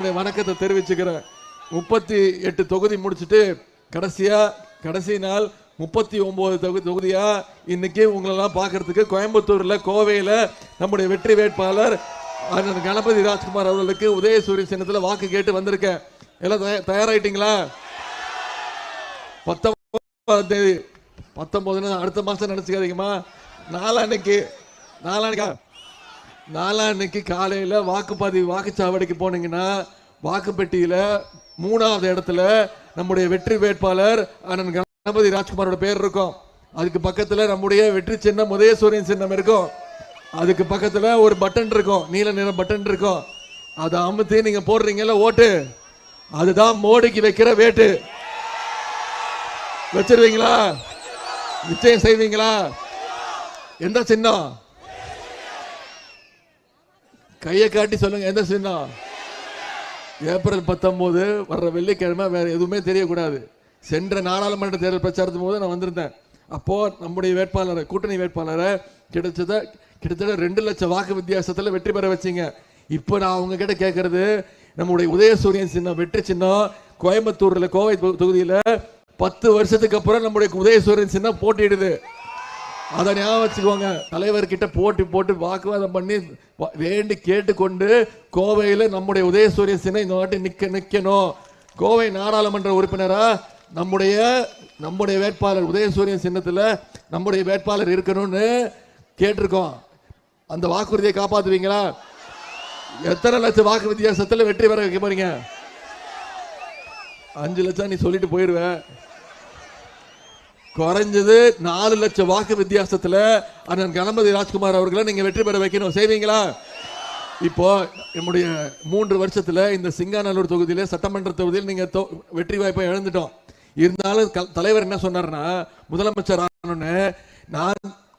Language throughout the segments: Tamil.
என்னுடைய வணக்கத்தை தெரிவிச்சுக்கிறேன் முப்பத்தி எட்டு தொகுதி முடிச்சுட்டு கடைசியா கடைசி நாள் முப்பத்தி ஒன்பது தொகுதி தொகுதியா? இன்னைக்கு உங்களெல்லாம் பார்க்கறதுக்கு கோயம்புத்தூர்ல கோவையில நம்முடைய வெற்றி வேட்பாளர் கணபதி ராஜ்குமார் அவர்களுக்கு உதயசூரிய சின்னத்தில் வாக்கு கேட்டு வந்திருக்கேன். எல்லாம் தயாராயிட்டீங்களா? பத்தொன்பதாம் தேதி பத்தொன்பதுன்னு அடுத்த மாதம் நினச்சிக்காதீங்கம்மா. நாளான்னைக்கு நாளான்னைக்கா நாளான்னைக்கு காலையில வாக்குப்பதிவு வாக்குச்சாவடிக்கு போனீங்கன்னா வாக்குப்பெட்டியில மூணாவது இடத்துல நம்முடைய வெற்றி வேட்பாளர் அண்ணன் கணபதி ராஜ்குமாரோட பேர் இருக்கும். அதுக்கு பக்கத்துல நம்முடைய வெற்றி சின்னம் உதயசூரியன் சின்னம் இருக்கும். அதுக்கு பக்கத்துல ஒரு பட்டன் இருக்கும். நீல நிற பட்டன் இருக்கும். அதை அமுத்தி நீங்க போடுறீங்கல்ல ஓட்டு. அதுதான் மோடிக்கு வைக்கிற வேட்டு. வச்சிருவீங்களா? நிச்சயம் செய்வீங்களா? எந்த சின்னம்? கையை காட்டி சொல்லுங்க எந்த சின்னம் ஏப்ரல் பத்தொம்போது வர்ற வெள்ளிக்கிழமை வேற எதுவுமே தெரியக்கூடாது. சென்ற நாடாளுமன்ற தேர்தல் பிரச்சாரத்தின் போது நான் வந்திருந்தேன். அப்போ நம்முடைய வேட்பாளரை கூட்டணி வேட்பாளரை கிடைச்சத கிட்டத்தட்ட ரெண்டு லட்சம் வாக்கு வித்தியாசத்தில் வெற்றி பெற வச்சீங்க. இப்போ நான் அவங்க கிட்ட கேட்கறது நம்முடைய உதயசூரியன் சின்னம் வெற்றி சின்னம் கோயம்புத்தூர்ல கோவை தொகுதியில் பத்து வருஷத்துக்கு அப்புறம் நம்முடைய உதயசூரியன் சின்னம் போட்டியிடுது. அதை ஞாபகம் வச்சுக்கோங்க. தலைவர்கிட்ட போட்டி போட்டு வாக்குவாதம் பண்ணி வ- வேண்டி கேட்டுக்கொண்டு கோவையில் நம்முடைய உதயசூரிய சின்னம் இந்த வாட்டி நிற்க நிற்கணும் கோவை நாடாளுமன்ற உறுப்பினரா? நம்முடைய நம்முடைய வேட்பாளர் உதயசூரியன் சின்னத்தில் நம்முடைய வேட்பாளர் இருக்கணும்னு கேட்டிருக்கோம். அந்த வாக்குறுதியை காப்பாற்றுவீங்களா எத்தனை லட்சம் வாக்கு வித்தியாசத்தில் வெற்றி பெற வைக்க போறீங்க? அஞ்சு லட்சம் நீ சொல்லிட்டு போயிடுவேன் குறைஞ்சது நாலு லட்சம் வாக்கு வித்தியாசத்துல அண்ணன் கணபதி ராஜ்குமார் அவர்களை நீங்க வெற்றி பெற வைக்கணும். செய்வீங்களா? இப்போ நம்முடைய மூன்று வருஷத்துல இந்த சிங்காநல்லூர் தொகுதியில சட்டமன்ற தொகுதியில் நீங்க தொ- வெற்றி வாய்ப்பை இழந்துட்டோம். இருந்தாலும் க- தலைவர் என்ன சொன்னார்னா முதலமைச்சர் ஆனோன்னு நான்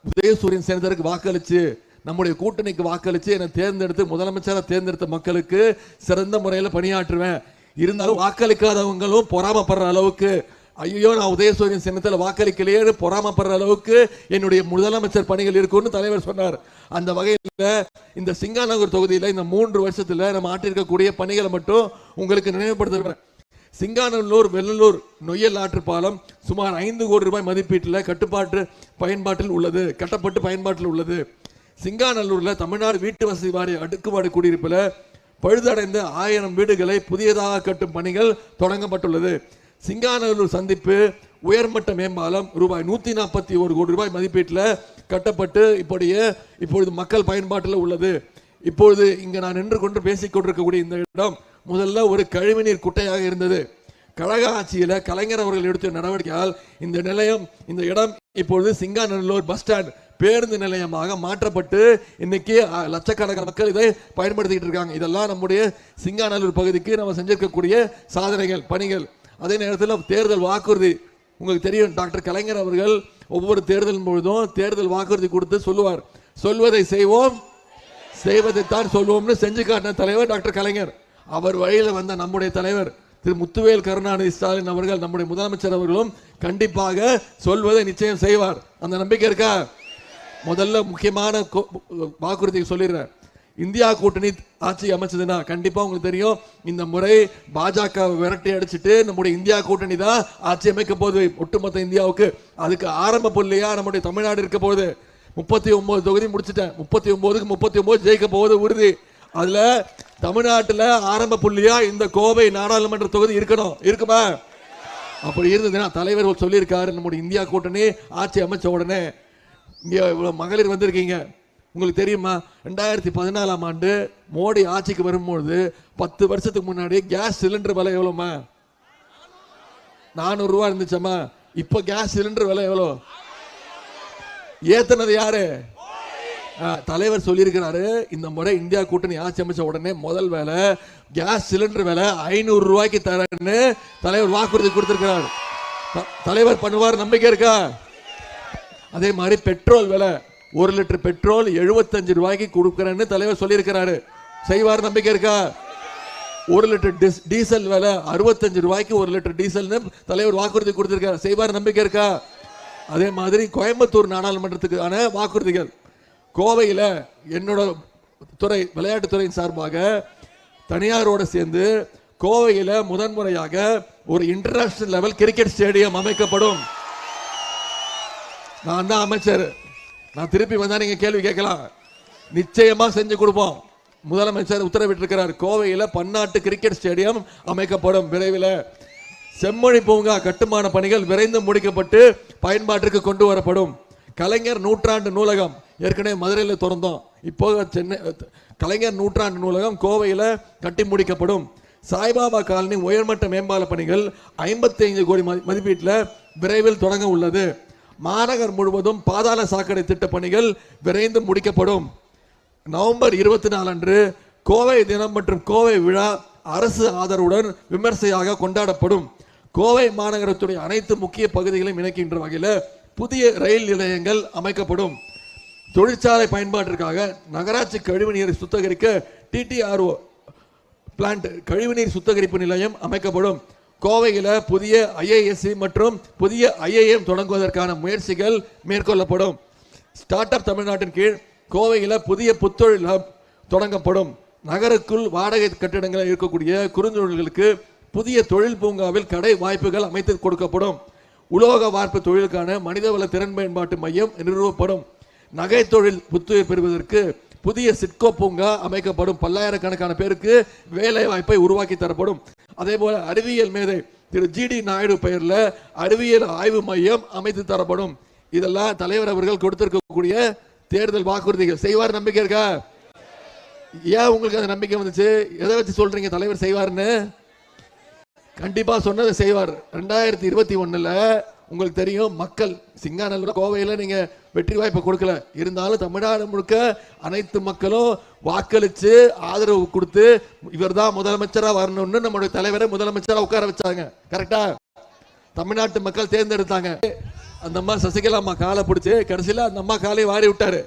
உதயசூரியன் சேனதருக்கு வாக்களிச்சு நம்முடைய கூட்டணிக்கு வாக்களிச்சு என்னை தேர்ந்தெடுத்து முதலமைச்சரை தேர்ந்தெடுத்த மக்களுக்கு சிறந்த முறையில் பணியாற்றுவேன். இருந்தாலும் வாக்களிக்காதவங்களும் பொறாமப்படுற அளவுக்கு ஐயோ நான் உதயசூரியன் சின்னத்தில் வாக்களிக்கலையே பொறாமப்படுற அளவுக்கு என்னுடைய முதலமைச்சர் பணிகள் இருக்கும்னு தலைவர் சொன்னார். அந்த வகையில் இந்த சிங்காநகர் தொகுதியில் இந்த மூன்று வருஷத்தில் நம்ம ஆற்றிருக்கக்கூடிய பணிகளை மட்டும் உங்களுக்கு நினைவுபடுத்துறேன். சிங்காநல்லூர் வெள்ளலூர் நொய்யல் ஆற்று பாலம் சுமார் ஐந்து கோடி ரூபாய் மதிப்பீட்டில் கட்டுப்பாட்டு பயன்பாட்டில் உள்ளது கட்டப்பட்டு பயன்பாட்டில் உள்ளது. சிங்காநல்லூரில் தமிழ்நாடு வீட்டு வசதி வாரிய அடுக்குமாடி குடியிருப்பில் பழுதடைந்த ஆயிரம் வீடுகளை புதியதாக கட்டும் பணிகள் தொடங்கப்பட்டுள்ளது. சிங்காநல்லூர் சந்திப்பு உயர்மட்ட மேம்பாலம் ரூபாய் நூற்றி நாற்பத்தி ஒரு கோடி ரூபாய் மதிப்பீட்டில் கட்டப்பட்டு இப்படிய இப்பொழுது மக்கள் பயன்பாட்டில் உள்ளது. இப்பொழுது இங்கே நான் நின்று கொண்டு பேசிக்கொண்டிருக்கக்கூடிய இந்த இடம் முதல்ல ஒரு கழிவுநீர் குட்டையாக இருந்தது. கழக ஆட்சியில் கலைஞர் அவர்கள் எடுத்த நடவடிக்கையால் இந்த நிலையம் இந்த இடம் இப்பொழுது சிங்காநல்லூர் பஸ் ஸ்டாண்ட் பேருந்து நிலையமாக மாற்றப்பட்டு இன்னைக்கு லட்சக்கணக்கான மக்கள் இதை பயன்படுத்திக்கிட்டு இருக்காங்க. இதெல்லாம் நம்முடைய சிங்காநல்லூர் பகுதிக்கு நம்ம செஞ்சிருக்கக்கூடிய சாதனைகள் பணிகள். அதே நேரத்தில் தேர்தல் வாக்குறுதி உங்களுக்கு தெரியும் டாக்டர் கலைஞர் அவர்கள் ஒவ்வொரு தேர்தல் பொழுதும் தேர்தல் வாக்குறுதி கொடுத்து சொல்லுவார். சொல்வதை செய்வோம் செய்வதைத்தான் சொல்வோம்னு செஞ்சு காட்டின தலைவர் டாக்டர் கலைஞர். அவர் வழியில் வந்த நம்முடைய தலைவர் திரு முத்துவேல் கருணாநிதி ஸ்டாலின் அவர்கள் நம்முடைய முதலமைச்சர் அவர்களும் கண்டிப்பாக சொல்வதை நிச்சயம் செய்வார். அந்த நம்பிக்கை இருக்கா? முதல்ல முக்கியமான கொ- வாக்குறுதி சொல்லிடுறேன் இந்தியா கூட்டணி ஆட்சி அமைச்சதுன்னா கண்டிப்பாக உங்களுக்கு தெரியும். இந்த முறை பாஜக விரட்டி அடிச்சுட்டு நம்முடைய இந்தியா கூட்டணி தான் ஆட்சி அமைக்க போகுது. ஒட்டுமொத்த இந்தியாவுக்கு. அதுக்கு ஆரம்ப புள்ளியாக நம்முடைய தமிழ்நாடு இருக்க போகுது. முப்பத்தி ஒம்பது தொகுதி முடிச்சிட்டேன். முப்பத்தி ஒம்போதுக்கு முப்பத்தி ஒம்பது ஜெயிக்க போவது உறுதி. அதில் தமிழ்நாட்டில் ஆரம்ப புள்ளியாக இந்த கோவை நாடாளுமன்ற தொகுதி இருக்கணும். இருக்குமா? அப்படி இருந்ததுன்னா தலைவர் சொல்லியிருக்காரு நம்முடைய இந்தியா கூட்டணி ஆட்சி அமைச்ச உடனே. இங்கே இவ்வளோ மகளிர் வந்திருக்கீங்க. உங்களுக்கு தெரியுமா? ரெண்டாயிரத்தி பதினாலாம் ஆண்டு மோடி ஆட்சிக்கு வரும்பொழுது பத்து வருஷத்துக்கு முன்னாடி கேஸ் சிலிண்டர் விலை எவ்வளோமா நானூறுரூவா இருந்துச்சம்மா. இப்போ கேஸ் சிலிண்டர் விலை எவ்வளோ? ஏத்துனது யாரு? ஆ, தலைவர் சொல்லியிருக்கிறாரு இந்த முறை இந்தியா கூட்டணி ஆட்சி அமைச்ச உடனே முதல் வேலை கேஸ் சிலிண்டர் விலை ஐநூறு ரூபாய்க்கு தரேன்னு தலைவர் வாக்குறுதி கொடுத்திருக்கிறார். த- தலைவர் பண்ணுவார் நம்பிக்கை இருக்கா? அதே மாதிரி பெட்ரோல் விலை ஒரு லிட்டர் பெட்ரோல் 75 ரூபாய்க்கு கொடுக்குறேன்னு தலைவர் சொல்லியிருக்கிறாரு. செய்வார் நம்பிக்கை இருக்கா? ஒரு லிட்டர் டீசல் விலை அறுபத்தஞ்சு ரூபாய்க்கு ஒரு லிட்டர் டீசல்னு தலைவர் வாக்குறுதி கொடுத்துருக்காரு. செய்வார் நம்பிக்கை இருக்கா? அதே மாதிரி கோயம்புத்தூர் நாடாளுமன்றத்துக்கான வாக்குறுதிகள். கோவையில் என்னோட துறை விளையாட்டுத்துறையின் சார்பாக தனியாரோடு சேர்ந்து கோவையில் முதன்முறையாக ஒரு இன்டர்நேஷனல் லெவல் கிரிக்கெட் ஸ்டேடியம் அமைக்கப்படும். நான் தான் அமைச்சர். நான் திருப்பி வந்தா நீங்க கேள்வி கேட்கலாம். நிச்சயமா செஞ்சு கொடுப்போம். முதலமைச்சர் உத்தரவிட்டிருக்கிறார். கோவையில் பன்னாட்டு கிரிக்கெட் ஸ்டேடியம் அமைக்கப்படும் விரைவில். செம்மொழி பூங்கா கட்டுமான பணிகள் விரைந்து முடிக்கப்பட்டு பயன்பாட்டிற்கு கொண்டு வரப்படும். கலைஞர் நூற்றாண்டு நூலகம் ஏற்கனவே மதுரையில் திறந்தோம். இப்போ சென்னை கலைஞர் நூற்றாண்டு நூலகம் கோவையில் கட்டி முடிக்கப்படும். சாய்பாபா காலனி உயர்மட்ட மேம்பால பணிகள் 55 கோடி மதி- மதிப்பீட்டில் விரைவில் தொடங்க உள்ளது. மாநகர் முழுவதும் பாதாள சாக்கடை திட்ட பணிகள் விரைந்து முடிக்கப்படும். நவம்பர் இருபத்தி நாலு அன்று கோவை தினம் மற்றும் கோவை விழா அரசு ஆதரவுடன் விமர்சையாக கொண்டாடப்படும். கோவை மாநகரத்துடைய அனைத்து முக்கிய பகுதிகளையும் இணைக்கின்ற வகையில் புதிய ரயில் நிலையங்கள் அமைக்கப்படும். தொழிற்சாலை பயன்பாட்டிற்காக நகராட்சி கழிவுநீரை சுத்திகரிக்க டிடிஆர்ஓ பிளான்ட் கழிவுநீர் சுத்திகரிப்பு நிலையம் அமைக்கப்படும். கோவையில் புதிய ஐஏஎஸ்சி மற்றும் புதிய ஐஏஎம் தொடங்குவதற்கான முயற்சிகள் மேற்கொள்ளப்படும். ஸ்டார்ட் அப் தமிழ்நாட்டின் கீழ் கோவையில் புதிய புத்தொழில் ஹப் தொடங்கப்படும். நகருக்குள் வாடகை கட்டிடங்களில் இருக்கக்கூடிய குறுந்தொழில்களுக்கு புதிய தொழில் பூங்காவில் கடை வாய்ப்புகள் அமைத்து கொடுக்கப்படும். உலோக வார்ப்பு தொழிலுக்கான மனிதவள திறன் மேம்பாட்டு மையம் நிறுவப்படும். நகை தொழில் புத்துயிர் பெறுவதற்கு புதிய சிட்கோ பூங்கா அமைக்கப்படும் பல்லாயிரக்கணக்கான பேருக்கு வேலை வாய்ப்பை உருவாக்கி தரப்படும். அதே போல அறிவியல் மேதை திரு ஜிடி நாயுடு பெயரில் அறிவியல் ஆய்வு மையம் அமைத்து தரப்படும். இதெல்லாம் தலைவர் அவர்கள் கொடுத்திருக்கக்கூடிய தேர்தல் வாக்குறுதிகள். செய்வார் நம்பிக்கை இருக்கா? ஏன் உங்களுக்கு அந்த நம்பிக்கை வந்துச்சு? எதை வச்சு சொல்றீங்க தலைவர் செய்வார்னு? கண்டிப்பா சொன்னதை செய்வார். ரெண்டாயிரத்தி இருபத்தி ஒண்ணுல உங்களுக்கு தெரியும் மக்கள் சிங்காநல்லூர் கோவையில் நீங்க வெற்றி வாய்ப்பு கொடுக்கல. இருந்தாலும் தமிழ்நாடு முழுக்க அனைத்து மக்களும் வாக்களித்து ஆதரவு கொடுத்து இவர்தான் முதலமைச்சராக வரணும்னு நம்முடைய தலைவரை முதலமைச்சராக உட்கார வச்சாங்க. கரெக்டா தமிழ்நாட்டு மக்கள் தேர்ந்தெடுத்தாங்க. அந்த அம்மா சசிகலா அம்மா காலை பிடிச்சி கடைசியில் அந்த அம்மா காலையை வாரி விட்டாரு.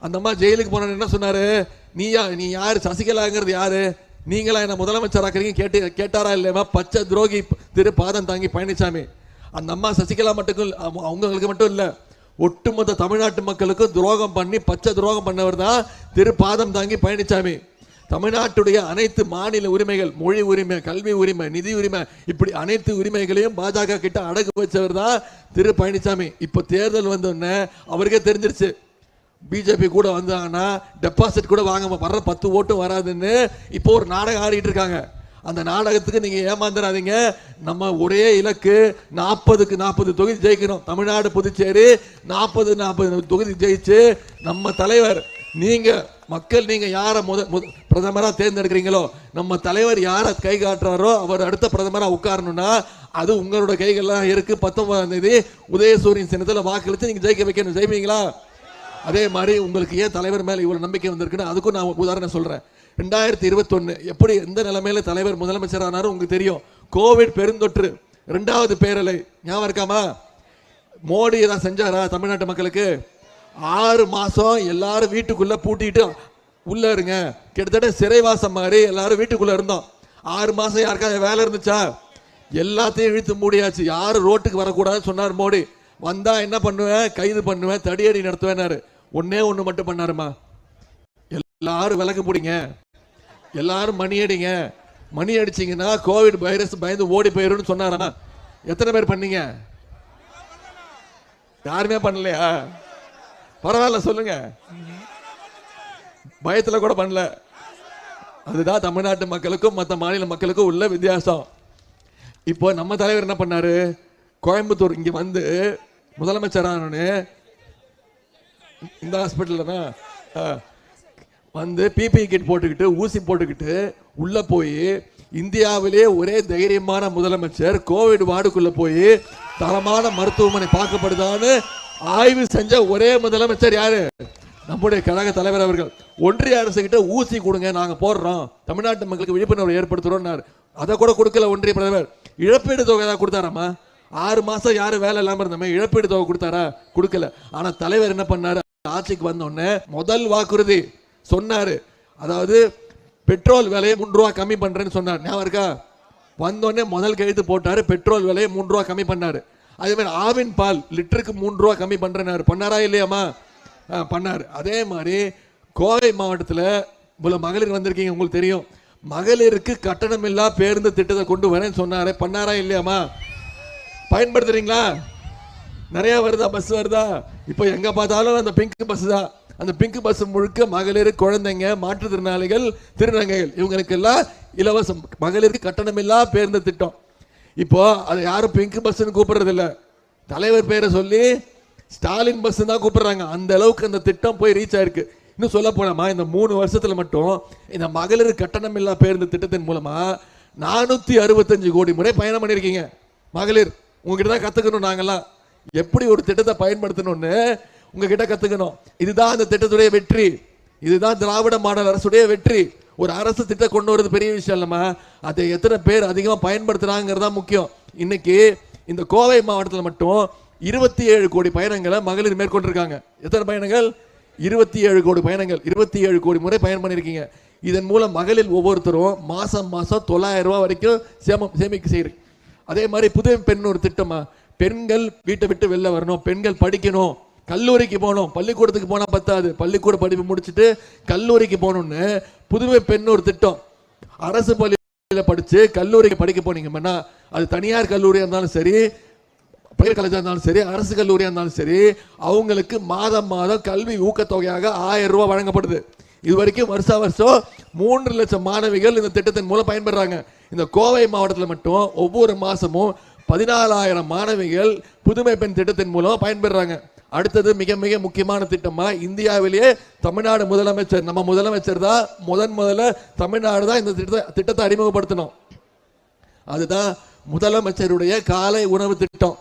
அந்த அம்மா ஜெயிலுக்கு போன என்ன சொன்னாரு? நீயா நீ யார்? சசிகலாங்கிறது யாரு? நீங்களா என்ன முதலமைச்சராக்குறீங்க கேட்டு கேட்டாரா இல்லையா பச்சை துரோகி திரு பாதம் தாங்கி பழனிசாமி. அந்த அம்மா சசிகலா மட்டும் அவங்க- அவங்களுக்கு மட்டும் இல்லை. ஒட்டுமொத்த தமிழ்நாட்டு மக்களுக்கும் துரோகம் பண்ணி பச்சை துரோகம் பண்ணவர் தான் திரு பாதம் தாங்கி பழனிசாமி தமிழ்நாட்டுடைய அனைத்து மாநில உரிமைகள் மொழி உரிமை கல்வி உரிமை நிதி உரிமை இப்படி அனைத்து உரிமைகளையும் பாஜக கிட்ட அடகு வச்சவர் தான் திரு பழனிசாமி இப்போ தேர்தல் வந்தோடனே அவருக்கே தெரிஞ்சிருச்சு. பிஜேபி கூட வந்தாங்கன்னா டெபாசிட் கூட வாங்க வர்ற பத்து ஓட்டும் வராதுன்னு இப்போ ஒரு நாடகம் ஆடிட்டு இருக்காங்க. அந்த நாடகத்துக்கு நீங்க ஏமாந்துடாதீங்க நம்ம ஒரே இலக்கு நாற்பதுக்கு நாற்பது தொகுதி ஜெயிக்கணும். தமிழ்நாடு புதுச்சேரி நாற்பது நாற்பது தொகுதி ஜெயிச்சு நம்ம தலைவர் நீங்க மக்கள் நீங்க யாரை முத முத தேர்ந்தெடுக்கிறீங்களோ நம்ம தலைவர் யாரை கை காட்டுறாரோ அவர் அடுத்த பிரதமராக உட்காரணும்னா அது உங்களோட கைகள்லாம் இருக்கு. பத்தொன்பதாம் தேதி உதயசூரியன் சின்னத்தில் வாக்களித்து நீங்க ஜெயிக்க வைக்கணும். ஜெயிப்பீங்களா? அதே மாதிரி உங்களுக்கு ஏன் தலைவர் மேலே இவ்வளோ நம்பிக்கை வந்திருக்குன்னு அதுக்கும் நான் உதாரணம் சொல்கிறேன் ரெண்டாயிரத்தி இருபத்தொன்னு எப்படி எந்த நிலைமையில தலைவர் முதலமைச்சர் ஆனாரோ உங்களுக்கு தெரியும். கோவிட் பெருந்தொற்று ரெண்டாவது பேரலை. ஞாபகம் இருக்காமா? மோடி ஏதாவது செஞ்சாரா தமிழ்நாட்டு மக்களுக்கு? ஆறு மாதம் எல்லாரும் வீட்டுக்குள்ளே பூட்டிட்டு உள்ளே இருங்க. கிட்டத்தட்ட சிறைவாசம் மாதிரி எல்லாரும் வீட்டுக்குள்ளே இருந்தோம். ஆறு மாதம் யாருக்காவது வேலை இருந்துச்சா? எல்லாத்தையும் இழுத்து மூடியாச்சு. யாரும் ரோட்டுக்கு வரக்கூடாதுன்னு சொன்னார் மோடி. வந்தால் என்ன பண்ணுவேன்? கைது பண்ணுவேன் தடியடி நடத்துவேன்னாரு. ஒன்னே ஒன்று மட்டும் பண்ணாருமா? எல்லாரும் விளக்கு பிடிங்க எல்லாரும் மணி அடிங்க. மணி அடிச்சீங்கன்னா கோவிட் வைரஸ் பயந்து ஓடி போயிடும்னு சொன்னாரா? எத்தனை பேர் பண்ணீங்க? யாருமே பண்ணலையா? பரவாயில்ல சொல்லுங்க. பயத்துல கூட பண்ணல. அதுதான் தமிழ்நாட்டு மக்களுக்கும் மற்ற மாநில மக்களுக்கும் உள்ள வித்தியாசம். இப்போ நம்ம தலைவர் என்ன பண்ணாரு? கோயம்புத்தூர் இங்க வந்து முதலமைச்சரானு இந்த ஹாஸ்பிட்டல் தான் ஆ. வந்து பிபி கிட் போட்டுக்கிட்டு ஊசி போட்டுக்கிட்டு உள்ளே போய் இந்தியாவிலே ஒரே தைரியமான முதலமைச்சர் கோவிட் வார்டுக்குள்ளே போய் தரமான மருத்துவமனை பார்க்கப்படுதான்னு ஆய்வு செஞ்ச ஒரே முதலமைச்சர் யாரு? நம்முடைய கழக தலைவர் அவர்கள். ஒன்றிய அரசு கிட்ட ஊசி கொடுங்க நாங்கள் போடுறோம். தமிழ்நாட்டு மக்களுக்கு விழிப்புணர்வு ஏற்படுத்துகிறோன்னார் அதை கூட கொடுக்கல ஒன்றிய பிரதமர். இழப்பீடு தொகை தான் கொடுத்தாராமா ஆறு மாதம் யாரும் வேலை இல்லாமல் இருந்தோமே இழப்பீடு தொகை கொடுத்தாரா? கொடுக்கல. ஆனால் தலைவர் என்ன பண்ணாரு? ஆட்சிக்கு வந்தோடனே முதல் வாக்குறுதி சொன்னாரு. அதாவது பெட்ரோல் விலையை மூன்று ரூபா கம்மி பண்றேன்னு சொன்னார். ஞாபகம் இருக்கா? வந்தோடனே முதல் கையெழுத்து போட்டாரு பெட்ரோல் விலையை மூன்று ரூபா கம்மி பண்ணாரு. அதே மாதிரி ஆவின் பால் லிட்டருக்கு மூன்று ரூபா கம்மி பண்றேனாரு பண்ணாரா இல்லையாமா ஆ, அதே மாதிரி கோவை மாவட்டத்தில் இவ்வளோ மகளிர் வந்திருக்கீங்க உங்களுக்கு தெரியும். மகளிருக்கு கட்டணமில்லா பேருந்து திட்டத்தை கொண்டு வரேன்னு சொன்னாரே. பண்ணாரா இல்லையாமா பயன்படுத்துறீங்களா? நிறைய வருதா பஸ் வருதா? இப்போ எங்க பார்த்தாலும் அந்த பிங்க் பஸ் தான். அந்த பிங்க் பஸ் முழுக்க மகளிர் குழந்தைங்க மாற்றுத்திறனாளிகள் திருநங்கைகள். இவங்களுக்கெல்லாம் இலவசம். மகளிருக்கு கட்டணமில்லா பேருந்து திட்டம். இப்போ அதை யாரும் பிங்க் பஸ்ன்னு கூப்பிடுறதில்ல. தலைவர் பேரை சொல்லி ஸ்டாலின் பஸ் தான் கூப்பிடுறாங்க. அந்த அளவுக்கு அந்த திட்டம் போய் ரீச் ஆயிருக்கு. இன்னும் சொல்ல போனோமா? இந்த மூணு வருஷத்துல மட்டும் இந்த மகளிர் கட்டணமில்லா பேருந்து திட்டத்தின் மூலமா நானூத்தி அறுபத்தஞ்சு கோடி முறை பயணம் பண்ணிருக்கீங்க மகளிர் உங்ககிட்ட தான் கத்துக்கணும் நாங்கெல்லாம். எப்படி ஒரு திட்டத்தை பயன்படுத்தணும்னு உங்ககிட்ட கத்துக்கணும். இதுதான் அந்த திட்டத்துடைய வெற்றி. இதுதான் திராவிட மாடல் அரசுடைய வெற்றி. ஒரு அரசு திட்டம் கொண்டு வரது பெரிய விஷயம் இல்லம்மா. அதை எத்தனை பேர் அதிகமாக பயன்படுத்துறாங்கிறது தான் முக்கியம். இன்னைக்கு இந்த கோவை மாவட்டத்தில் மட்டும் இருபத்தி ஏழு கோடி பயணங்களை மகளிர் மேற்கொண்டிருக்காங்க. எத்தனை பயணங்கள்? இருபத்தி ஏழு கோடி பயணங்கள். இருபத்தி ஏழு கோடி முறை பயணம் பண்ணியிருக்கீங்க. இதன் மூலம் மகளிர் ஒவ்வொருத்தரும் மாதம் மாதம் தொள்ளாயிரம் ரூபாய் வரைக்கும் சேமம் சேமிக்க செய்கிறேன் அதே மாதிரி புதுமை பெண் ஒரு திட்டமாக பெண்கள் வீட்டை விட்டு வெளில வரணும் பெண்கள் படிக்கணும் கல்லூரிக்கு போகணும். பள்ளிக்கூடத்துக்கு போனால் பத்தாது. பள்ளிக்கூட படிப்பு முடிச்சுட்டு கல்லூரிக்கு போகணும்னு புதுமை பெண் ஒரு திட்டம். அரசு பள்ளியில் படித்து கல்லூரிக்கு படிக்க போனீங்கன்னா அது தனியார் கல்லூரியாக இருந்தாலும் சரி பயிர் காலேஜா இருந்தாலும் சரி அரசு கல்லூரியாக இருந்தாலும் சரி அவங்களுக்கு மாதம் மாதம் கல்வி ஊக்கத்தொகையாக ஆயிரம் ரூபாய் வழங்கப்படுது. இது வரைக்கும் வருஷா வருஷம் மூன்று லட்சம் மாணவிகள் இந்த திட்டத்தின் மூலம் பயன்பெறாங்க. இந்த கோவை மாவட்டத்தில் மட்டும் ஒவ்வொரு மாதமும் பதினாலாயிரம் மாணவிகள் புதுமை பெண் திட்டத்தின் மூலம் பயன்பெறாங்க. அடுத்தது மிக மிக முக்கியமான திட்டமா இந்தியாவிலேயே தமிழ்நாடு முதலமைச்சர் நம்ம முதலமைச்சர் தான் முதன் முதல்ல தமிழ்நாடு தான் இந்த திட்டத்தை திட்டத்தை அறிமுகப்படுத்தணும். அதுதான் முதலமைச்சருடைய காலை உணவு திட்டம்.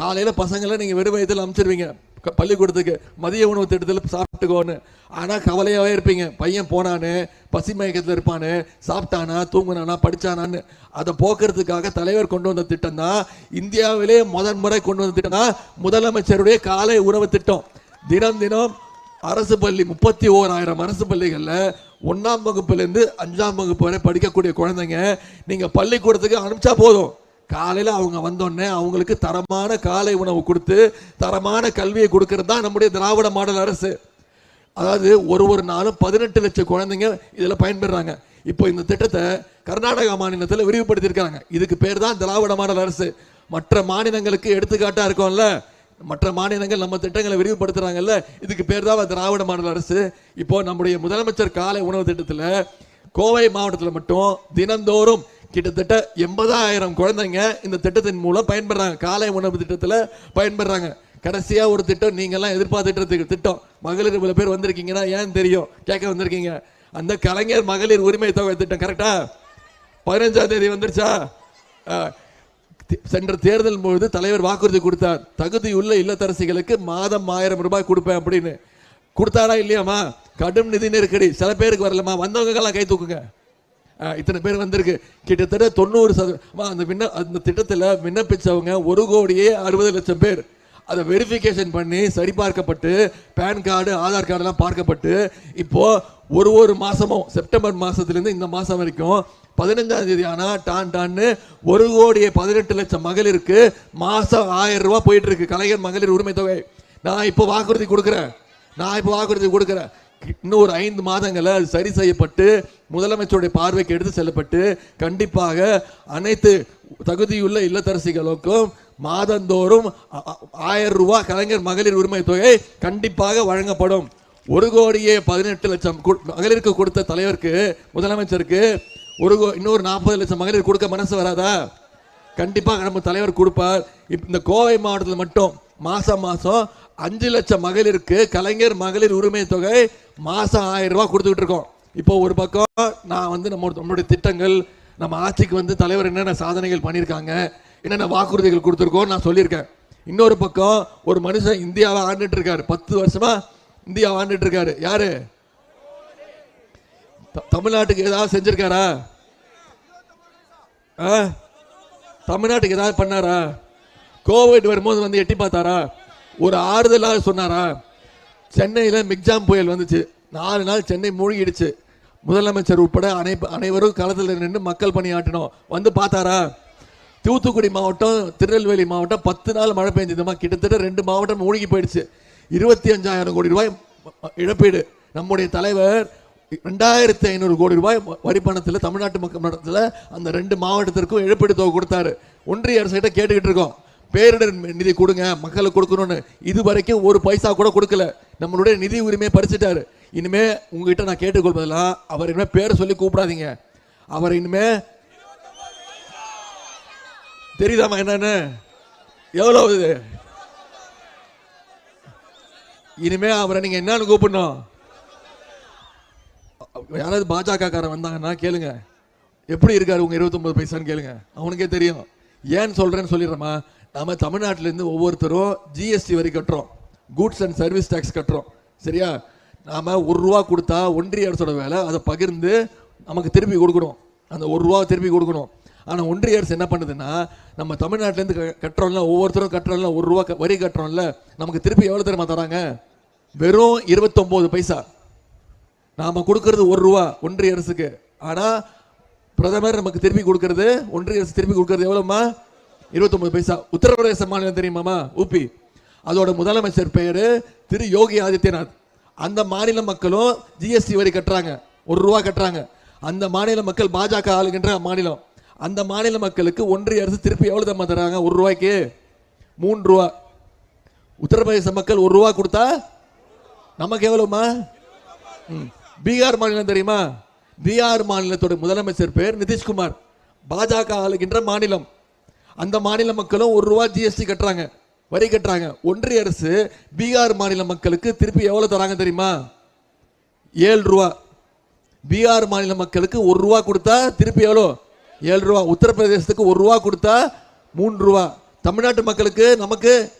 காலையில் பசங்களை நீங்கள் வெறும் வயதில் அனுப்பிச்சிருவீங்க பள்ளிக்கூடத்துக்கு மதிய உணவு திட்டத்தில் சாப்பிட்டுக்கோன்னு. ஆனால் கவலையாகவே இருப்பீங்க. பையன் போனானு பசி மயக்கத்தில் இருப்பானு சாப்பிட்டானா தூங்குனானா படித்தானான்னு அதை போக்குறதுக்காக தலைவர் கொண்டு வந்த திட்டம் தான் இந்தியாவிலே முதன் முறை கொண்டு வந்த திட்டம் தான் முதலமைச்சருடைய காலை உணவு திட்டம். தினம் தினம் அரசு பள்ளி முப்பத்தி ஓராயிரம் அரசு பள்ளிகளில் ஒன்றாம் வகுப்புலேருந்து அஞ்சாம் வகுப்பு வரை படிக்கக்கூடிய குழந்தைங்க நீங்கள் பள்ளிக்கூடத்துக்கு அனுப்பிச்சா போதும். காலையில் அவங்க வந்தோடனே அவங்களுக்கு தரமான காலை உணவு கொடுத்து தரமான கல்வியை கொடுக்கறது தான் நம்முடைய திராவிட மாடல் அரசு. அதாவது ஒரு ஒரு நாளும் பதினெட்டு லட்சம் குழந்தைங்க இதில் பயன்பெறாங்க. இப்போ இந்த திட்டத்தை கர்நாடகா மாநிலத்தில் விரிவுபடுத்தியிருக்காங்க. இதுக்கு பேர் தான் திராவிட மாடல் அரசு. மற்ற மாநிலங்களுக்கு எடுத்துக்காட்டாக இருக்கும்ல? மற்ற மாநிலங்கள் நம்ம திட்டங்களை விரிவுபடுத்துகிறாங்கல்ல இதுக்கு பேர் தான் திராவிட மாநில அரசு. இப்போ நம்முடைய முதலமைச்சர் காலை உணவு திட்டத்தில் கோவை மாவட்டத்தில் மட்டும் தினந்தோறும் கிட்டத்தட்ட எண்பதாயிரம் குழந்தைங்க இந்த திட்டத்தின் மூலம் பயன்படுறாங்க. காலை உணவு திட்டத்தில் பயன்படுறாங்க. கடைசியாக ஒரு திட்டம் நீங்கள்லாம் எதிர்பார்த்துட்டு திட்டம். மகளிர் இவ்வளோ பேர் வந்திருக்கீங்கன்னா ஏன் தெரியும்? கேட்க வந்திருக்கீங்க. அந்த கலைஞர் மகளிர் உரிமை தொகை திட்டம் கரெக்டா பதினஞ்சாம் தேதி வந்துருச்சா? ஆ, சென்ற தேர்தல் பொழுது தலைவர் வாக்குறுதி கொடுத்தார். தகுதியுள்ள இல்லத்தரசிகளுக்கு மாதம் ஆயிரம் ரூபாய் கொடுப்பேன் அப்படின்னு. கொடுத்தாரா இல்லையாமா கடும் நிதி நெருக்கடி. சில பேருக்கு வரலமா வந்தவங்கெல்லாம் கை தூக்குங்க. இத்தனை பேர் வந்திருக்கு. கிட்டத்தட்ட தொண்ணூறு சதவீதம் அந்த விண்ண அந்த திட்டத்தில் விண்ணப்பித்தவங்க ஒரு கோடியே அறுபது லட்சம் பேர். அதை வெரிஃபிகேஷன் பண்ணி சரிபார்க்கப்பட்டு பேன் கார்டு ஆதார் கார்டெல்லாம் பார்க்கப்பட்டு இப்போ ஒரு ஒரு மாதமும் செப்டம்பர் மாதத்துலேருந்து இந்த மாதம் வரைக்கும் பதினஞ்சாம் தேதி ஆனால் டான் டான்னு ஒரு கோடியே பதினெட்டு லட்சம் மகளிருக்கு மாதம் ஆயிரம் ரூபா போயிட்டுருக்கு கலைஞர் மகளிர் உரிமை தொகை நான் இப்போ வாக்குறுதி கொடுக்குறேன். நான் இப்போ வாக்குறுதி கொடுக்குறேன். இன்னும் ஒரு ஐந்து மாதங்களில் அது சரி செய்யப்பட்டு முதலமைச்சருடைய பார்வைக்கு எடுத்து செல்லப்பட்டு கண்டிப்பாக அனைத்து தகுதியுள்ள இல்லத்தரசிகளுக்கும் மாதந்தோறும் ஆயிரம் ரூபா கலைஞர் மகளிர் உரிமை தொகை கண்டிப்பாக வழங்கப்படும். ஒரு கோடியே பதினெட்டு லட்சம் மகளிருக்கு கொடுத்த தலைவருக்கு முதலமைச்சருக்கு ஒரு கோ- இன்னொரு நாற்பது லட்சம் மகளிர் கொடுக்க மனசு வராதா? கண்டிப்பாக நம்ம தலைவர் கொடுப்பார். இந்த கோவை மாவட்டத்தில் மட்டும் மாசம் மாசம் அஞ்சு லட்சம் மகளிருக்கு கலைஞர் மகளிர் உரிமை தொகை மாதம் ஆயிரம் ரூபா கொடுத்துக்கிட்டு இருக்கோம். இப்போ ஒரு பக்கம் நான் வந்து நம்ம நம்மளுடைய திட்டங்கள் நம்ம ஆட்சிக்கு வந்து தலைவர் என்னென்ன சாதனைகள் பண்ணியிருக்காங்க என்னென்ன வாக்குறுதிகள் கொடுத்துருக்கோம் நான் சொல்லியிருக்கேன். இன்னொரு பக்கம் ஒரு மனுஷன் இந்தியாவை ஆண்டுட்டு இருக்காரு. பத்து வருஷமா இந்தியாவை ஆண்டுட்டு இருக்காரு. யாரு? த- தமிழ்நாட்டுக்கு ஏதாவது செஞ்சிருக்காரா? ஆ? தமிழ்நாட்டுக்கு ஏதாவது பண்ணாரா? கோவிட் வரும்போது வந்து எட்டி பார்த்தாரா? ஒரு ஆறுதலாக சொன்னாரா? சென்னையில் மிக்ஜாம் புயல் வந்துச்சு. நாலு நாள் சென்னை மூழ்கிடுச்சு. முதலமைச்சர் உட்பட அனை அனைவரும் களத்தில் நின்று மக்கள் பணியாற்றினோம். வந்து பார்த்தாரா? தூத்துக்குடி மாவட்டம் திருநெல்வேலி மாவட்டம் பத்து நாள் மழை பெஞ்சதுமா? கிட்டத்தட்ட ரெண்டு மாவட்டம் மூழ்கி போயிடுச்சு. இருபத்தி அஞ்சாயிரம் கோடி ரூபாய் இழப்பீடு. நம்முடைய தலைவர் ரெண்டாயிரத்தி ஐநூறு கோடி ரூபாய் வரி பணத்தில் தமிழ்நாட்டு மக்கள் மன்றத்தில் அந்த ரெண்டு மாவட்டத்திற்கும் இழப்பீடு தொகை கொடுத்தாரு. ஒன்றிய அரசு கிட்ட கேட்டுக்கிட்டு இருக்கோம். பேரிடர் நிதி கொடுங்க மக்களுக்கு கொடுக்கணும்னு. இது வரைக்கும் ஒரு பைசா கூட கொடுக்கல. நம்மளுடைய நிதி உரிமையை பறிச்சிட்டாரு. இனிமே உங்ககிட்ட நான் கேட்டுக்கொள்வதெல்லாம் அவர் இனிமே பேரை சொல்லி கூப்பிடாதீங்க. அவர் இனிமே தெரியுதாமா என்னன்னு? எவ்வளோ இது? இனிமே அவரை நீங்க என்னன்னு கூப்பிடணும். யாராவது பாஜக காரன் வந்தாங்கன்னா கேளுங்க. எப்படி இருக்காரு உங்க 29 பைசான்னு கேளுங்க. அவனுக்கே தெரியும். ஏன் சொல்றேன்னு சொல்லிடுறேம்மா. நாம் தமிழ்நாட்டிலேருந்து ஒவ்வொருத்தரும் ஜிஎஸ்டி வரி கட்டுறோம். கூட்ஸ் அண்ட் சர்வீஸ் டேக்ஸ் கட்டுறோம். சரியா? நாம் ஒரு ரூபா கொடுத்தா ஒன்றிய அரசோட வேலை அதை பகிர்ந்து நமக்கு திருப்பி கொடுக்கணும். அந்த ஒரு ரூபா திருப்பி கொடுக்கணும். ஆனால் ஒன்றிய அரசு என்ன பண்ணுதுன்னா நம்ம தமிழ்நாட்டிலேருந்து கட்டுறோம்ல ஒவ்வொருத்தரும் கட்டுறோம்ல ஒரு ரூபா வரி கட்டுறோம்ல நமக்கு திருப்பி எவ்வளோ தெரியுமா தராங்க? வெறும் 29 பைசா. நாம் கொடுக்கறது ஒரு ரூபா ஒன்றிய அரசுக்கு. ஆனால் பிரதமர் நமக்கு திருப்பி கொடுக்கறது ஒன்றிய அரசு திருப்பி கொடுக்கறது எவ்வளோம்மா 29 பைசா உத்தரப்பிரதேச மாநிலம் தெரியுமாமா உபி அதோட முதலமைச்சர் பெயரு திரு யோகி ஆதித்யநாத். அந்த மாநில மக்களும் ஜிஎஸ்டி வரி கட்டுறாங்க. ஒரு ரூபா கட்டுறாங்க. அந்த மாநில மக்கள் பாஜக ஆளுகின்ற மாநிலம். அந்த மாநில மக்களுக்கு ஒன்றிய அரசு திருப்பி எவ்வளோ தம்மா தராங்க? ஒரு ரூபாய்க்கு. மூன்று ரூபா. உத்தரப்பிரதேச மக்கள் ஒரு ரூபா கொடுத்தா நமக்கு எவ்வளோமா ம். பீகார் மாநிலம் தெரியுமா? பீகார் மாநிலத்தோட முதலமைச்சர் பேர் நிதிஷ்குமார். பாஜக ஆளுகின்ற மாநிலம். அந்த மாநில மக்களும் ஒரு ரூபா ஜிஎஸ்டி கட்டுறாங்க வரி கட்டுறாங்க. ஒன்றிய அரசு பீகார் மாநில மக்களுக்கு திருப்பி எவ்வளோ தராங்க தெரியுமா? ஏழு ரூபா. பீகார் மாநில மக்களுக்கு ஒரு ரூபா கொடுத்தா திருப்பி எவ்வளோ ஏழு ரூபா. உத்தரப்பிரதேசத்துக்கு ஒரு ரூபா கொடுத்தா மூன்று ரூபா. தமிழ்நாட்டு மக்களுக்கு நமக்கு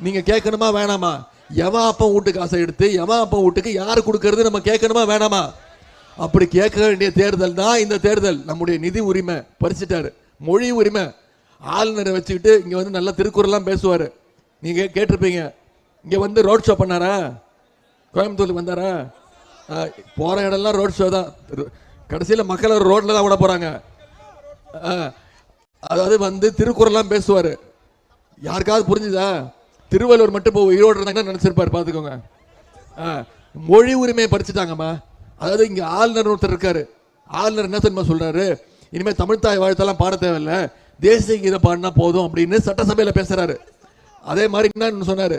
நீங்கள் கேட்கணுமா வேணாமா? எவன் அப்பன் வீட்டுக்கு காசை எடுத்து எவன் அப்பன் வீட்டுக்கு யார் கொடுக்கறது நம்ம கேட்கணுமா வேணாமா? அப்படி கேட்க வேண்டிய தேர்தல் தான் இந்த தேர்தல். நம்முடைய நிதி உரிமை. பறிச்சிட்டாரு. மொழி உரிமை. ஆளுநரை வச்சுக்கிட்டு இங்கே வந்து நல்லா திருக்குறள்லாம் பேசுவார். நீங்கள் கேட்டிருப்பீங்க. இங்கே வந்து ரோட் ஷோ பண்ணாரா? கோயம்புத்தூருக்கு வந்தாரா? ஆ, இடம்லாம் ரோட் ஷோ தான். கடைசியில் மக்கள் ரோட்டில் தான் விட போகிறாங்க ஆ, அதாவது வந்து திருக்குறள்லாம் பேசுவார். யாருக்காவது புரிஞ்சுதா? திருவள்ளுவர் மட்டும் இப்போ உயிரோடு இருந்தாங்கன்னா நினச்சிருப்பார் பார்த்துக்கோங்க ஆ, மொழி உரிமையை படிச்சுட்டாங்கம்மா அதாவது இங்கே ஆளுநர் ஒருத்தர் இருக்காரு. ஆளுநர் என்ன தெரியுமா சொல்கிறாரு இனிமேல் தமிழ்தாய் வாழ்த்தெல்லாம் பாட தேவையில்ல. தேசிய கீதம் பாடினா போதும் அப்படின்னு சட்டசபையில் பேசுறாரு. அதே மாதிரி என்ன சொன்னாரு.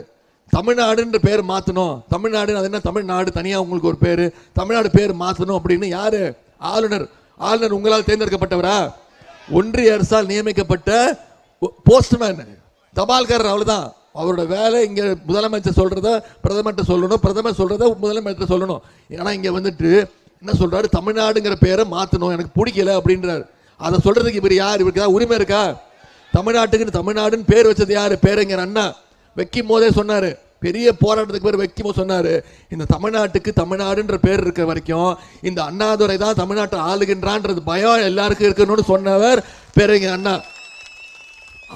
தமிழ்நாடுன்ற பேர் மாற்றணும் தமிழ்நாடு அது என்ன? தமிழ்நாடு தனியாக உங்களுக்கு ஒரு பேர். தமிழ்நாடு பேர் மாற்றணும் அப்படின்னு யாரு? ஆளுநர். ஆளுநர் உங்களால் தேர்ந்தெடுக்கப்பட்டவரா? ஒன்றிய அரசால் நியமிக்கப்பட்ட போஸ்ட்மேன். தபால்காரர் அவ்வளோதான் அவரோட வேலை இங்கே முதலமைச்சர் சொல்கிறத பிரதமர்கிட்ட சொல்லணும். பிரதமர் சொல்கிறத முதலமைச்சர் சொல்லணும். ஏன்னா இங்கே வந்துட்டு என்ன சொல்கிறாரு தமிழ்நாடுங்கிற பேரை மாற்றணும் எனக்கு பிடிக்கல அப்படின்றார். அதை சொல்றதுக்கு இவர் யார்? இவருக்கு தான் உரிமை இருக்கா? தமிழ்நாட்டுக்குன்னு தமிழ்நாடுன்னு பேர் வச்சது யார்? பேரறிஞர் அண்ணா. வைக்கும் போதே சொன்னாரு. பெரிய போராட்டத்துக்கு பேர் வைக்கும் போது இந்த தமிழ்நாட்டுக்கு தமிழ்நாடுன்ற பேர் இருக்கிற வரைக்கும் இந்த அண்ணாதுரை தான் தமிழ்நாட்டை ஆளுகின்றான்றது பயம் எல்லாருக்கும் இருக்கணும்னு சொன்னவர் பேரறிஞர் அண்ணா.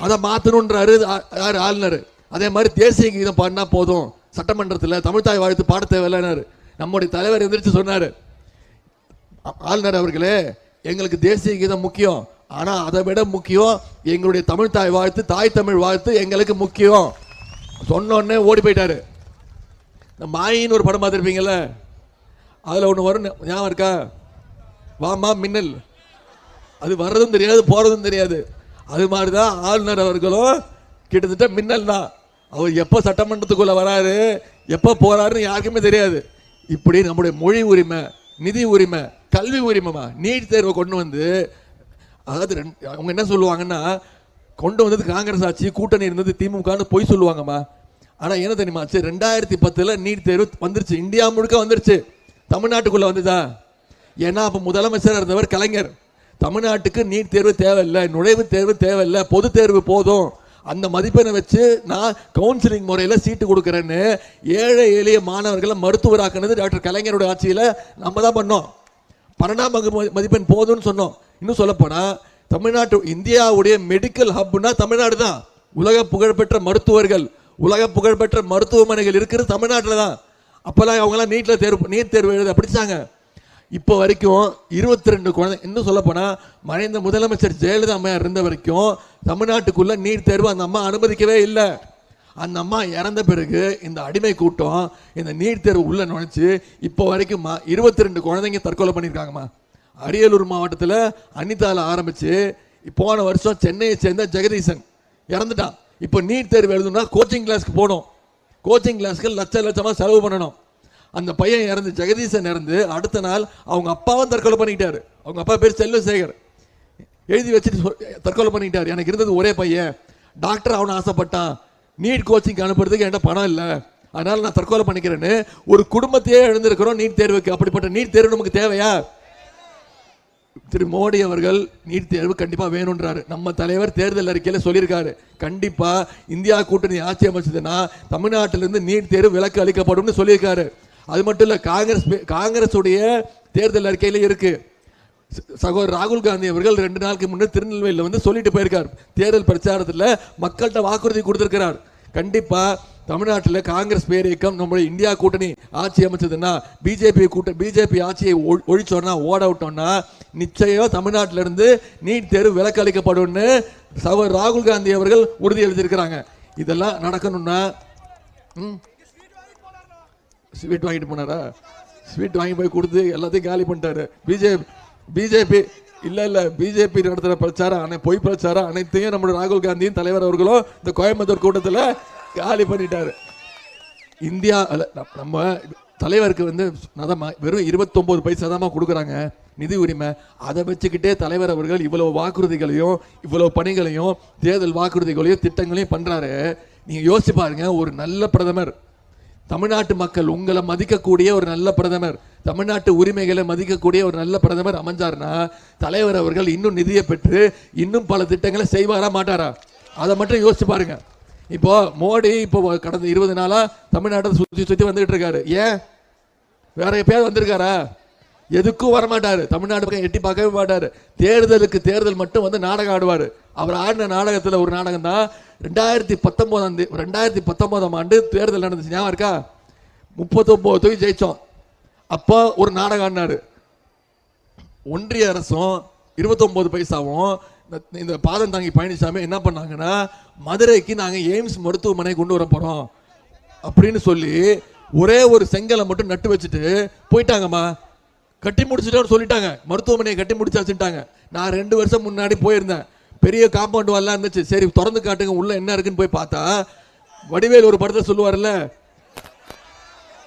அதை மாற்றணுன்றாரு ஆ- ஆளுநர். அதே மாதிரி தேசிய கீதம் பாடினா போதும். சட்டமன்றத்தில் தமிழ்தாய் வாழ்த்து பாட தேவையில்லைன்னாரு. நம்முடைய தலைவர் எந்திரிச்சு சொன்னார். ஆளுநர் அவர்களே எங்களுக்கு தேசிய கீதம் முக்கியம். ஆனால் அதை விட முக்கியம் எங்களுடைய தமிழ் தாய் வாழ்த்து தாய் தமிழ் வாழ்த்து எங்களுக்கு முக்கியம். சொன்னோடனே ஓடி போயிட்டாரு. இந்த மாயின்னு ஒரு படம் பார்த்துருப்பீங்கல்ல? அதில் ஒன்று வரும் ஞாபகம் இருக்கா? வாமா மின்னல். அது வர்றதும் தெரியாது போகிறதும் தெரியாது. அது மாதிரி தான் ஆளுநர் அவர்களும் கிட்டத்தட்ட மின்னல் தான். அவர் எப்போ சட்டமன்றத்துக்குள்ளே வராரு எப்போ போகிறாருன்னு யாருக்குமே தெரியாது. இப்படி நம்முடைய மொழி உரிமை நிதி உரிமை கல்வி உரிமைமா? நீட் தேர்வை கொண்டு வந்து அதாவது ரெண்டு- அவங்க என்ன சொல்லுவாங்கன்னா கொண்டு வந்தது காங்கிரஸ் ஆட்சி கூட்டணி இருந்தது திமுகன்னு பொய் சொல்லுவாங்கம்மா. ஆனால் என்ன தெரியுமா ஆச்சு? ரெண்டாயிரத்தி பத்தில் நீட் தேர்வு வந்துருச்சு. இந்தியா முழுக்க வந்துருச்சு. தமிழ்நாட்டுக்குள்ளே வந்துதா ஏன்னா அப்போ முதலமைச்சராக இருந்தவர் கலைஞர். தமிழ்நாட்டுக்கு நீட் தேர்வு தேவையில்லை நுழைவுத் தேர்வு தேவையில்லை பொது தேர்வு போதும். அந்த மதிப்பெண்ணை வச்சு நான் கவுன்சிலிங் முறையில் சீட்டு கொடுக்குறேன்னு ஏழை எளிய மாணவர்களை மருத்துவராக்குனது டாக்டர் கலைஞரோட ஆட்சியில் நம்ம தான் பண்ணோம். பன்னெண்டாம் வகுப்பு மதிப்பெண் போதும்னு சொன்னோம். இன்னும் சொல்லப்போனால் தமிழ்நாட்டு இந்தியாவுடைய மெடிக்கல் ஹப்னா தமிழ்நாடு தான். உலக புகழ்பெற்ற மருத்துவர்கள் உலக புகழ்பெற்ற மருத்துவமனைகள் இருக்கிறது தமிழ்நாட்டில் தான். அப்போல்லாம் அவங்களாம் நீட்டில் தேர்வு நீட் தேர்வு எழுத படித்தாங்க இப்போ வரைக்கும் இருபத்தி ரெண்டு குழந்தை இன்னும் சொல்ல போனால் மறைந்த முதலமைச்சர் ஜெயலலிதா அம்மையார் இருந்த வரைக்கும் தமிழ்நாட்டுக்குள்ள நீட் தேர்வு அந்த அம்மா அனுமதிக்கவே இல்லை. அந்த அம்மா இறந்த பிறகு இந்த அடிமை கூட்டம் இந்த நீட் தேர்வு உள்ள நுழைச்சி இப்போ வரைக்கும் இருபத்தி ரெண்டு குழந்தைங்க தற்கொலை பண்ணியிருக்காங்கம்மா அரியலூர் மாவட்டத்தில் அனிதாவில் ஆரம்பித்து போன வருஷம் சென்னையை சேர்ந்த ஜெகதீசன் இறந்துட்டான். இப்போ நீட் தேர்வு எழுதுனா கோச்சிங் கிளாஸ்க்கு போகணும். கோச்சிங் கிளாஸ்க்கு லட்ச லட்சமாக செலவு பண்ணணும். அந்த பையன் இறந்து ஜெகதீசன் இறந்து அடுத்த நாள் அவங்க அப்பாவும் தற்கொலை பண்ணிக்கிட்டாரு அவங்க அப்பா பேர் செல்வசேகர். எழுதி வச்சுட்டு தற்கொலை பண்ணிக்கிட்டார் எனக்கு இருந்தது ஒரே பையன். டாக்டர் அவனை ஆசைப்பட்டான். நீட் கோச்சிங் அனுப்புறதுக்கு என்கிட்ட பணம் இல்லை. அதனால நான் தற்கொலை பண்ணிக்கிறேன்னு ஒரு குடும்பத்தையே எழுந்திருக்கிறோம் நீட் தேர்வுக்கு. அப்படிப்பட்ட நீட் தேர்வு நமக்கு தேவையா? திரு மோடி அவர்கள் நீட் தேர்வு கண்டிப்பா வேணும்ன்றாரு. நம்ம தலைவர் தேர்தல் அறிக்கையில சொல்லியிருக்காரு. கண்டிப்பா இந்தியா கூட்டணி ஆட்சி அமைச்சதுன்னா தமிழ்நாட்டிலிருந்து நீட் தேர்வு விலக்கு அளிக்கப்படும்னு சொல்லியிருக்காரு. அது மட்டும் இல்லை காங்கிரஸ் பே- தேர்தல் அறிக்கையில் இருக்குது சகோதரர் ராகுல் காந்தி அவர்கள் ரெண்டு நாளுக்கு முன்னே திருநெல்வேலியில் வந்து சொல்லிட்டு போயிருக்கார். தேர்தல் பிரச்சாரத்தில் மக்கள்கிட்ட வாக்குறுதி கொடுத்துருக்கிறார். கண்டிப்பாக தமிழ்நாட்டில் காங்கிரஸ் பேரியக்கம் நம்முடைய இந்தியா கூட்டணி ஆட்சி அமைச்சதுன்னா பிஜேபி கூட்ட பிஜேபி ஆட்சியை ஒழி- ஒழிச்சோன்னா ஓட விட்டோம்னா நிச்சயம் தமிழ்நாட்டிலிருந்து நீட் தேர்வு விலக்கு அளிக்கப்படும்னு சகோதரர் ராகுல் காந்தி அவர்கள் உறுதி எழுதியிருக்கிறாங்க இதெல்லாம் நடக்கணும்னா ம் ஸ்வீட் வாங்கிட்டு போனாரா? ஸ்வீட் வாங்கி போய் கொடுத்து எல்லாத்தையும் காலி பண்ணிட்டாரு. பிஜேபி பிஜேபி இல்லை இல்லை பிஜேபி நடத்துகிற பிரச்சாரம் அனை பொய் பிரச்சாரம் அனைத்தையும் நம்மளோட ராகுல் காந்தியும் தலைவர் அவர்களும் இந்த கோயம்புத்தூர் கூட்டத்தில் காலி பண்ணிட்டாரு. இந்தியா அல்ல, நம்ம- நம்ம தலைவருக்கு வந்து நதமா வெறும் 29 பைசா தான் கொடுக்குறாங்க நிதி உரிமை. அதை வச்சுக்கிட்டே தலைவர் அவர்கள் இவ்வளவு வாக்குறுதிகளையும் இவ்வளவு பணிகளையும் தேர்தல் வாக்குறுதிகளையும் திட்டங்களையும் பண்ணுறாரு நீங்கள் யோசிச்சு பாருங்க ஒரு நல்ல பிரதமர் தமிழ்நாட்டு மக்கள் உங்களை மதிக்கக்கூடிய ஒரு நல்ல பிரதமர் தமிழ்நாட்டு உரிமைகளை மதிக்கக்கூடிய ஒரு நல்ல பிரதமர் அமைஞ்சாருன்னா தலைவர் அவர்கள் இன்னும் நிதியை பெற்று இன்னும் பல திட்டங்களை செய்வாரா மாட்டாரா? அதை மட்டும் யோசிச்சு பாருங்க. இப்போ மோடி இப்போ கடந்த இருபது நாளாக தமிழ்நாட்டை சுற்றி சுற்றி வந்துகிட்டு இருக்காரு. ஏன்? வேற எப்பயாவது வந்திருக்காரா? எதுக்கும் வரமாட்டார். தமிழ்நாடு பக்கம் எட்டி பார்க்கவே மாட்டார். தேர்தலுக்கு தேர்தல் மட்டும் வந்து நாடகம் ஆடுவார். அவர் ஆடின நாடகத்தில் ஒரு நாடகம் தான் ரெண்டாயிரத்தி பத்தொம்போதாம் தேதி ரெண்டாயிரத்தி பத்தொம்போதாம் ஆண்டு தேர்தல் நடந்துச்சு. ஞாபகம் இருக்கா? முப்பத்தொம்போது தொகுதி ஜெயிச்சோம். அப்போ ஒரு நாடகம் ஆடினார். ஒன்றிய அரசும் 29 பைசாவும் இந்த- இந்த பாதம் தாங்கி பழனிசாமி என்ன பண்ணாங்கன்னா மதுரைக்கு நாங்கள் எய்ம்ஸ் மருத்துவமனை கொண்டு வர போகிறோம் அப்படின்னு சொல்லி ஒரே ஒரு செங்கலை மட்டும் நட்டு வச்சுட்டு போயிட்டாங்கம்மா. கட்டி முடிச்சிட்டோன்னு சொல்லிட்டாங்க. மருத்துவமனையை கட்டி முடிச்சாச்சுட்டாங்க நான் ரெண்டு வருஷம் முன்னாடி போயிருந்தேன். பெரிய காம்பவுண்ட் வால்லாம் இருந்துச்சு. சரி திறந்து காட்டுங்க. உள்ள என்ன இருக்குன்னு போய் பார்த்தா வடிவேல் ஒரு படத்தை சொல்லுவார்ல.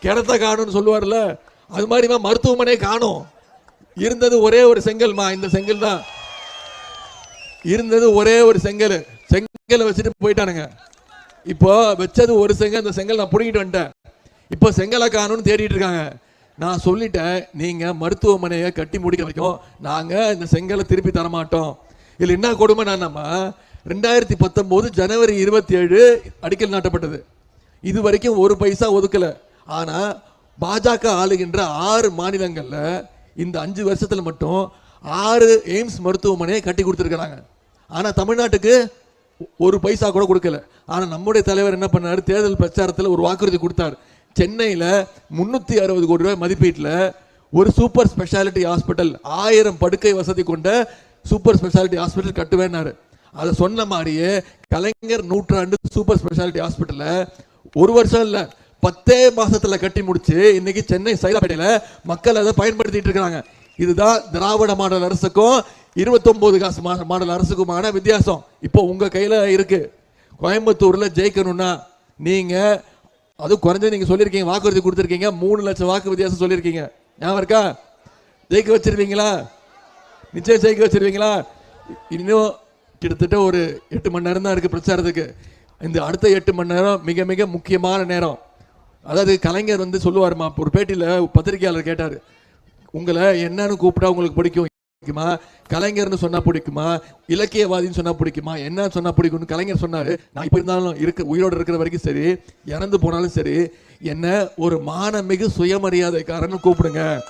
கிணத்த காணும்னு சொல்லுவார்ல. அது மாதிரிமா மருத்துவமனை காணும். இருந்தது ஒரே ஒரு செங்கல்மா. இந்த செங்கல் தான். இருந்தது ஒரே ஒரு செங்கல். செங்கலை வச்சுட்டு போயிட்டானுங்க. இப்போ வச்சது ஒரு செங்கல். அந்த செங்கல் நான் பிடிங்கிட்டு வந்துட்டேன். இப்போ செங்கலை காணும்னு தேடிட்டு இருக்காங்க. நான் சொல்லிட்டேன் நீங்கள் மருத்துவமனையை கட்டி முடிக்க வரைக்கும் நாங்கள் இந்த செங்கலை திருப்பி தர மாட்டோம் என்ன கொடுமை நம்ம ரெண்டாயிரத்தி பத்தொம்போது ஜனவரி இருபத்தி ஏழு அடிக்கல் நாட்டப்பட்டது. இது வரைக்கும் ஒரு பைசா ஒதுக்கலை. ஆனால் பாஜக ஆளுகின்ற ஆறு மாநிலங்களில் இந்த அஞ்சு வருஷத்தில் மட்டும் ஆறு எய்ம்ஸ் மருத்துவமனையை கட்டி கொடுத்துருக்குறாங்க. ஆனால் தமிழ்நாட்டுக்கு ஒரு பைசா கூட கொடுக்கல. ஆனால் நம்முடைய தலைவர் என்ன பண்ணார்? தேர்தல் பிரச்சாரத்தில் ஒரு வாக்குறுதி கொடுத்தார். சென்னையில் முந்நூற்றி அறுபது கோடி ரூபாய் மதிப்பீட்டில் ஒரு சூப்பர் ஸ்பெஷாலிட்டி ஹாஸ்பிட்டல் ஆயிரம் படுக்கை வசதி கொண்ட சூப்பர் ஸ்பெஷாலிட்டி ஹாஸ்பிட்டல் கட்டுவேன்னாரு. அதை சொன்ன மாதிரியே கலைஞர் நூற்றாண்டு சூப்பர் ஸ்பெஷாலிட்டி ஹாஸ்பிட்டலில் ஒரு வருஷம் இல்லை பத்தே மாசத்துல கட்டி முடிச்சு இன்னைக்கு சென்னை சைதாப்பேட்டையில மக்கள் அதை பயன்படுத்திட்டு இருக்காங்க. இதுதான் திராவிட மாடல் அரசுக்கும் 29 காசு மாடல் அரசுக்குமான வித்தியாசம். இப்போ உங்க கையில இருக்கு. கோயம்புத்தூர்ல ஜெயிக்கணும்னா நீங்க அது குறைஞ்சது நீங்க சொல்லியிருக்கீங்க வாக்குறுதி கொடுத்துருக்கீங்க மூணு லட்சம் வாக்கு வித்தியாசம் சொல்லியிருக்கீங்க. ஞாபகம் இருக்கா? ஜெயிக்க வச்சிருவீங்களா? நிச்சயம் ஜெயிக்க வச்சிருவீங்களா? இன்னும் கிட்டத்தட்ட ஒரு எட்டு மணி நேரம் தான் இருக்கு பிரச்சாரத்துக்கு. இந்த அடுத்த எட்டு மணி நேரம் மிக மிக முக்கியமான நேரம். அதாவது கலைஞர் வந்து சொல்லுவாருமா ஒரு பேட்டியில் பத்திரிகையாளர் கேட்டார் உங்களை என்னன்னு கூப்பிட்டா உங்களுக்கு பிடிக்கும். பிடிக்குமா? கலைஞர்னு சொன்னா பிடிக்குமா? இலக்கியவாதின்னு சொன்னா பிடிக்குமா? என்ன சொன்னா பிடிக்கும்னு கலைஞர் சொன்னாரு. நான் இப்ப இருந்தாலும் இருக்க உயிரோடு இருக்கிற வரைக்கும் சரி இறந்து போனாலும் சரி என்ன ஒரு மானமிகு சுயமரியாதைக்காரன்னு கூப்பிடுங்க.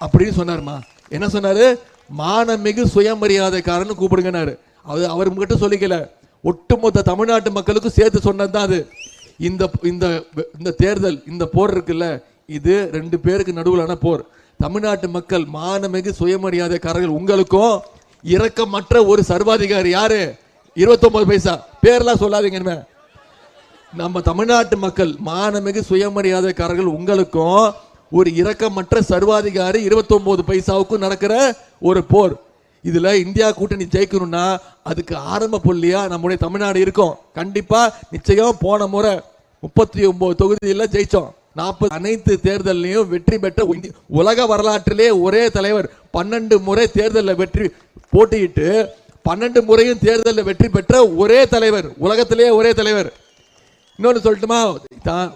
அப்படின்னு சொன்னாருமா. என்ன சொன்னாரு? மானமிகு சுயமரியாதைக்காரன்னு கூப்பிடுங்கன்னாரு. அது அவர் மட்டும் சொல்லிக்கல. ஒட்டுமொத்த தமிழ்நாட்டு மக்களுக்கும் சேர்த்து சொன்னது தான் அது. இந்த இந்த இந்த தேர்தல் இந்த போர் இருக்குல்ல இது ரெண்டு பேருக்கு நடுவிலான போர். தமிழ்நாட்டு மக்கள் மானமிகு சுயமரியாதைக்காரர்கள் உங்களுக்கும் இரக்கமற்ற ஒரு சர்வாதிகாரி யாரு? 29 பைசா. பேர்லாம் சொல்லாதீங்க இனிமே. நம்ம தமிழ்நாட்டு மக்கள் மானமிகு சுயமரியாதைக்காரர்கள் உங்களுக்கும் ஒரு இரக்கமற்ற சர்வாதிகாரி 29 பைசாவுக்கும் நடக்கிற ஒரு போர். இதில் இந்தியா கூட்டணி ஜெயிக்கணும்னா அதுக்கு ஆரம்ப புள்ளியா நம்முடைய தமிழ்நாடு இருக்கும். கண்டிப்பா நிச்சயம் போன முறை முப்பத்தி ஒன்பது தொகுதியில் ஜெயிச்சோம். நாற்பது அனைத்து தேர்தலையும் வெற்றி பெற்ற உலக வரலாற்றிலே ஒரே தலைவர் பன்னெண்டு முறை தேர்தலில் வெற்றி போட்டியிட்டு பன்னெண்டு முறையும் தேர்தலில் வெற்றி பெற்ற ஒரே தலைவர் உலகத்திலே ஒரே தலைவர். இன்னொன்று சொல்லட்டுமா? தான்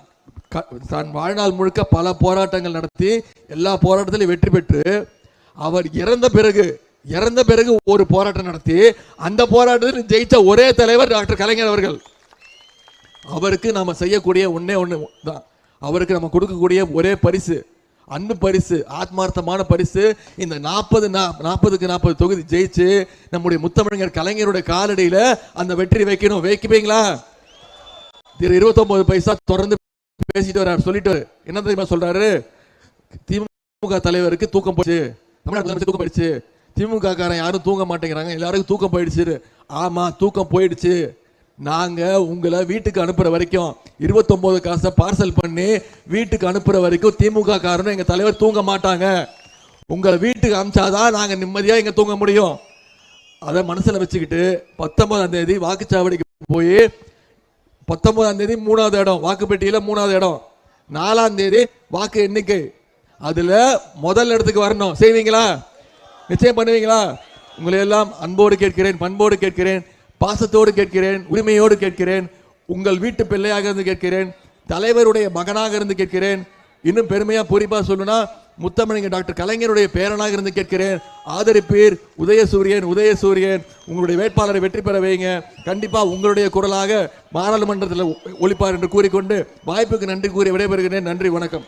க- தான் வாழ்நாள் முழுக்க பல போராட்டங்கள் நடத்தி எல்லா போராட்டத்திலையும் வெற்றி பெற்று அவர் இறந்த பிறகு இறந்த பிறகு ஒரு போராட்டம் நடத்தி அந்த போராட்டத்தில் ஜெயித்த ஒரே தலைவர் டாக்டர் கலைஞர் அவர்கள். அவருக்கு நாம் செய்யக்கூடிய ஒன்றே ஒன்று தான். அவருக்கு நம்ம கொடுக்கக்கூடிய ஒரே பரிசு அன்பு பரிசு ஆத்மார்த்தமான பரிசு. இந்த நாற்பது நாற்பதுக்கு நாற்பது தொகுதி ஜெயிச்சு நம்முடைய முத்தமிழர் கலைஞருடைய காலடியில அந்த வெற்றி வைக்கணும். வைக்குவீங்களா? திரு இருபத்தொன்பது பைசா தொடர்ந்து பேசிட்டு வர சொல்லிட்டு என்ன தெரியுமா சொல்றாரு? திமுக தலைவருக்கு தூக்கம் போச்சு தமிழ்நாடு தூக்கம் போயிடுச்சு. திமுக காரன் யாரும் தூங்க மாட்டேங்கிறாங்க. எல்லாருக்கும் தூக்கம் போயிடுச்சு. ஆமா தூக்கம் போயிடுச்சு. நாங்கள் உங்களை வீட்டுக்கு அனுப்புகிற வரைக்கும் 29 காசை பார்சல் பண்ணி வீட்டுக்கு அனுப்புகிற வரைக்கும் திமுக காரனும் எங்கள் தலைவர் தூங்க மாட்டாங்க. உங்களை வீட்டுக்கு அனுப்பிச்சாதான் நாங்கள் நிம்மதியாக இங்கே தூங்க முடியும். அதை மனசில் வச்சுக்கிட்டு பத்தொன்பதாம் தேதி வாக்குச்சாவடிக்கு போய் பத்தொன்பதாம் தேதி மூணாவது இடம் வாக்குப்பெட்டியில் மூணாவது இடம். நாலாம் தேதி வாக்கு எண்ணிக்கை. அதில் முதல் இடத்துக்கு வரணும். செய்வீங்களா? நிச்சயம் பண்ணுவீங்களா? உங்களை எல்லாம் அன்போடு கேட்கிறேன் பண்போடு கேட்கிறேன். பாசத்தோடு கேட்கிறேன் உரிமையோடு கேட்கிறேன் உங்கள் வீட்டு பிள்ளையாக இருந்து கேட்கிறேன் தலைவருடைய மகனாக இருந்து கேட்கிறேன். இன்னும் பெருமையா பூரிப்பாக சொல்லுனா முத்தமிழங்க டாக்டர் கலைஞருடைய பேரனாக இருந்து கேட்கிறேன். ஆதரிப்பீர் உதயசூரியன் உதயசூரியன் உங்களுடைய வேட்பாளரை வெற்றி பெற வைங்க. கண்டிப்பா உங்களுடைய குரலாக பாராளுமன்றத்தில் ஒழிப்பார் என்று கூறிக்கொண்டு வாய்ப்புக்கு நன்றி கூறி விடைபெறுகிறேன். நன்றி வணக்கம்.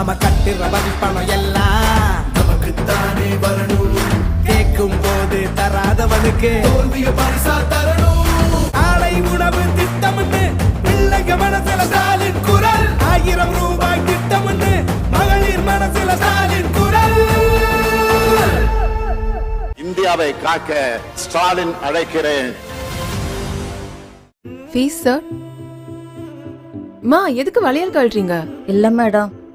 நாம கட்டுற வரிப்பணம் எல்லாம் நமக்குத்தானே வரணும். கேட்கும் போது தராதவனுக்கு தோல்விய பரிசா தரணும். ஆலை உணவு திட்டம்னு பிள்ளைங்க மனசுல ஸ்டாலின் குரல். ஆயிரம் ரூபாய் திட்டம்னு மகளிர் மனசுல ஸ்டாலின் குரல். இந்தியாவை காக்க ஸ்டாலின் அழைக்கிறேன். ஃபீஸ் சார் மா எதுக்கு வளையல் கழறீங்க? இல்ல மேடம்